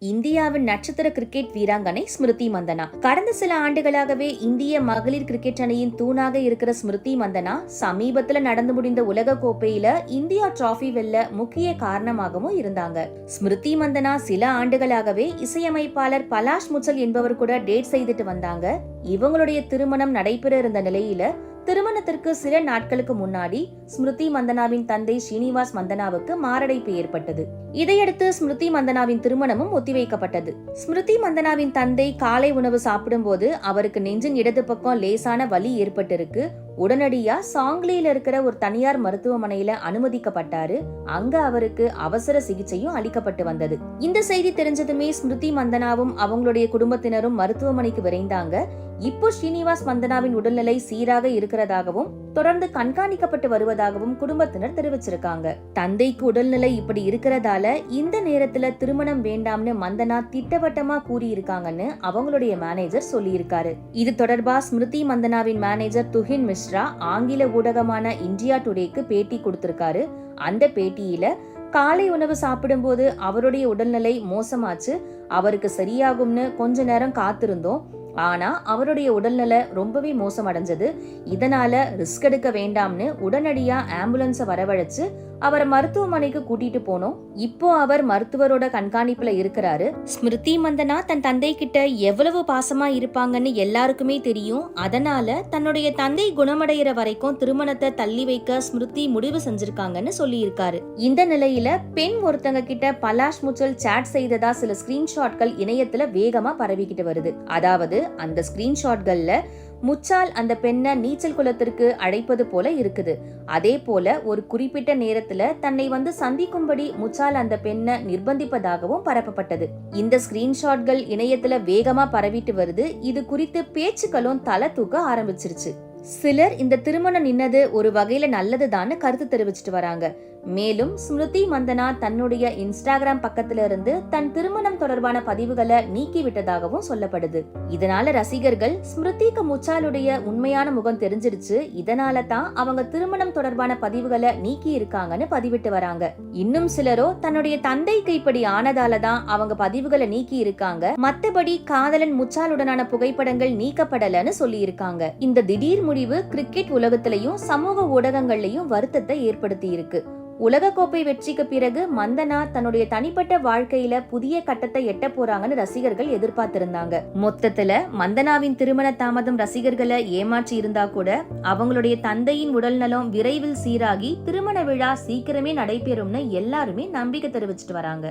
இந்தியாவின் நட்சத்திர கிரிக்கெட் வீராங்கனை ஸ்மிருதி மந்தனா. கடந்த சில ஆண்டுகளாகவே இந்திய மகளிர் கிரிக்கெட் அணியின் தூணாக இருக்கிற ஸ்மிருதி மந்தனா சமீபத்துல நடந்து முடிந்த உலக கோப்பையில இந்தியா டிராஃபி வெல்ல முக்கிய காரணமாகவும் இருந்தாங்க. ஸ்மிருதி மந்தனா சில ஆண்டுகளாகவே இசையமைப்பாளர் பலாஷ் முச்சல் என்பவர் கூட டேட் செய்துட்டு வந்தாங்க. இவங்களுடைய திருமணம் நடைபெற இருந்த நிலையில திருமணத்திற்கு சில நாட்களுக்கு முன்னாடி ஸ்மிருதி மந்தனாவின் தந்தை ஸ்ரீனிவாஸ் மந்தனாவுக்கு மாரடைப்பு ஏற்பட்டது. இதையடுத்து ஸ்மிருதி மந்தனாவின் திருமணமும் ஒத்திவைக்கப்பட்டது. ஸ்மிருதி மந்தனாவின் தந்தை காலை உணவு சாப்பிடும்போது அவருக்கு நெஞ்சின் இடது பக்கம் லேசான வலி ஏற்பட்டிருக்கு. உடனடியா சாங்லியில இருக்கிற ஒரு தனியார் மருத்துவமனையில அனுமதிக்கப்பட்டாரு. அங்க அவருக்கு அவசர சிகிச்சையும் அளிக்கப்பட்டு வந்தது. இந்த செய்தி தெரிஞ்சதுமே ஸ்மிருதி மந்தனாவும் அவங்களுடைய குடும்பத்தினரும் மருத்துவமனைக்கு விரைந்தாங்க. இப்போ ஸ்ரீனிவாஸ் மந்தனாவின் உடல்நிலை சீராக இருக்கிறதாகவும் தொடர்ந்து கண்காணிக்கப்பட்டு வருவதாகவும் குடும்பத்தினர் தெரிவிச்சிருக்காங்க. தந்தைக்கு உடல்நிலை இப்படி இருக்கிறதால இந்த நேரத்துல திருமணம் வேண்டாம்னு மந்தனா திட்டவட்டமா கூறியிருக்காங்கன்னு அவங்களுடைய மேனேஜர் சொல்லியிருக்காரு. இது தொடர்பா ஸ்மிருதி மந்தனாவின் மேனேஜர் துஹின் மிஸ்ரா ஆங்கில ஊடகமான இந்தியா டுடேக்கு பேட்டி கொடுத்திருக்காரு. அந்த பேட்டியில காலை உணவு சாப்பிடும்போது அவருடைய உடல்நிலை மோசமாச்சு அவருக்கு சரியாகும்னு கொஞ்ச நேரம் காத்திருந்தோம். ஆனா அவருடைய உடல்நிலை ரொம்பவே மோசமடைஞ்சது. இதனால ரிஸ்க் எடுக்க வேண்டாம்னு உடனடியா ஆம்புலன்ஸை வரவழைச்சு அவரை மருத்துவமனைக்கு கூட்டிட்டு போனோம். இப்போ அவர் மருத்துவரோட கண்காணிப்புல இருக்கிறாரு. ஸ்மிருதி மந்தனா தன் தந்தை கிட்ட எவ்வளவு பாசமா இருப்பாங்கன்னு எல்லாருக்குமே தெரியும். அதனால தன்னுடைய தந்தை குணமடைகிற வரைக்கும் திருமணத்தை தள்ளி வைக்க ஸ்மிருதி முடிவு செஞ்சிருக்காங்கன்னு சொல்லியிருக்காரு. இந்த நிலையில பெண் ஒருத்தங்க கிட்ட பலாஷ் முச்சல் சாட் செய்ததா சில ஸ்கிரீன்ஷாட்கள் இணையத்துல வேகமா பரவிக்கிட்டு வருது. அதாவது அந்த ஸ்கிரீன்ஷாட்களில் முச்சால் அந்த பெண்ணை நீச்சல் குளத்திற்கு அழைப்பது போல இருக்குது. அதே போல ஒரு குறிப்பிட்ட நேரத்துல தன்னை வந்து சந்திக்கும்படி முச்சால் அந்த பெண்ணை நிர்பந்திப்பதாகவும் பரப்பப்பட்டது. இந்த ஸ்கிரீன்ஷாட்கள் இணையத்துல வேகமா பரவிட்டு வருது. இது குறித்து பேச்சுக்களும் தலை தூக்க ஆரம்பிச்சிருச்சு. சிலர் இந்த திருமணம் நின்னது ஒரு வகையில நல்லதுதான்னு கருத்து தெரிவிச்சிட்டு வராங்க. மேலும் ஸ்மிருதி மந்தனா தன்னுடைய இன்ஸ்டாகிராம் பக்கத்திலிருந்து தன் திருமணம் தொடர்பான பதிவுகளை நீக்கிவிட்டதாகவும் சொல்லப்படுது. இதனால ரசிகர்கள் ஸ்மிருதிக்கு முச்சாலுடைய உண்மையான முகம் தெரிஞ்சிருச்சு. இதனால தான் அவங்க திருமணம் தொடர்பான பதிவுகளை நீக்கி இருக்காங்கன்னு பதிவிட்டு வராங்க. இன்னும் சிலரோ தன்னுடைய தந்தைக்கு இப்படி ஆனதால தான் அவங்க பதிவுகளை நீக்கி இருக்காங்க மத்தபடி காதலன் முச்சாலுடனான புகைப்படங்கள் நீக்கப்படலன்னு சொல்லி இருக்காங்க இந்த திடீர் முடிவு கிரிக்கெட் உலகத்திலையும் சமூக ஊடகங்கள்லயும் வருத்தத்தை ஏற்படுத்தி இருக்கு உலகக்கோப்பை வெற்றிக்கு பிறகு மந்தனா தன்னுடைய தனிப்பட்ட வாழ்க்கையில புதிய கட்டத்தை எட்ட போறாங்கன்னு ரசிகர்கள் எதிர்பார்த்திருந்தாங்க. மொத்தத்துல மந்தனாவின் திருமண தாமதம் ரசிகர்களை ஏமாற்றி இருந்தா கூட அவங்களுடைய தந்தையின் உடல்நலம் விரைவில் சீராகி திருமண விழா சீக்கிரமே நடைபெறும்னு எல்லாருமே நம்பிக்கை தெரிவிச்சிட்டு வராங்க.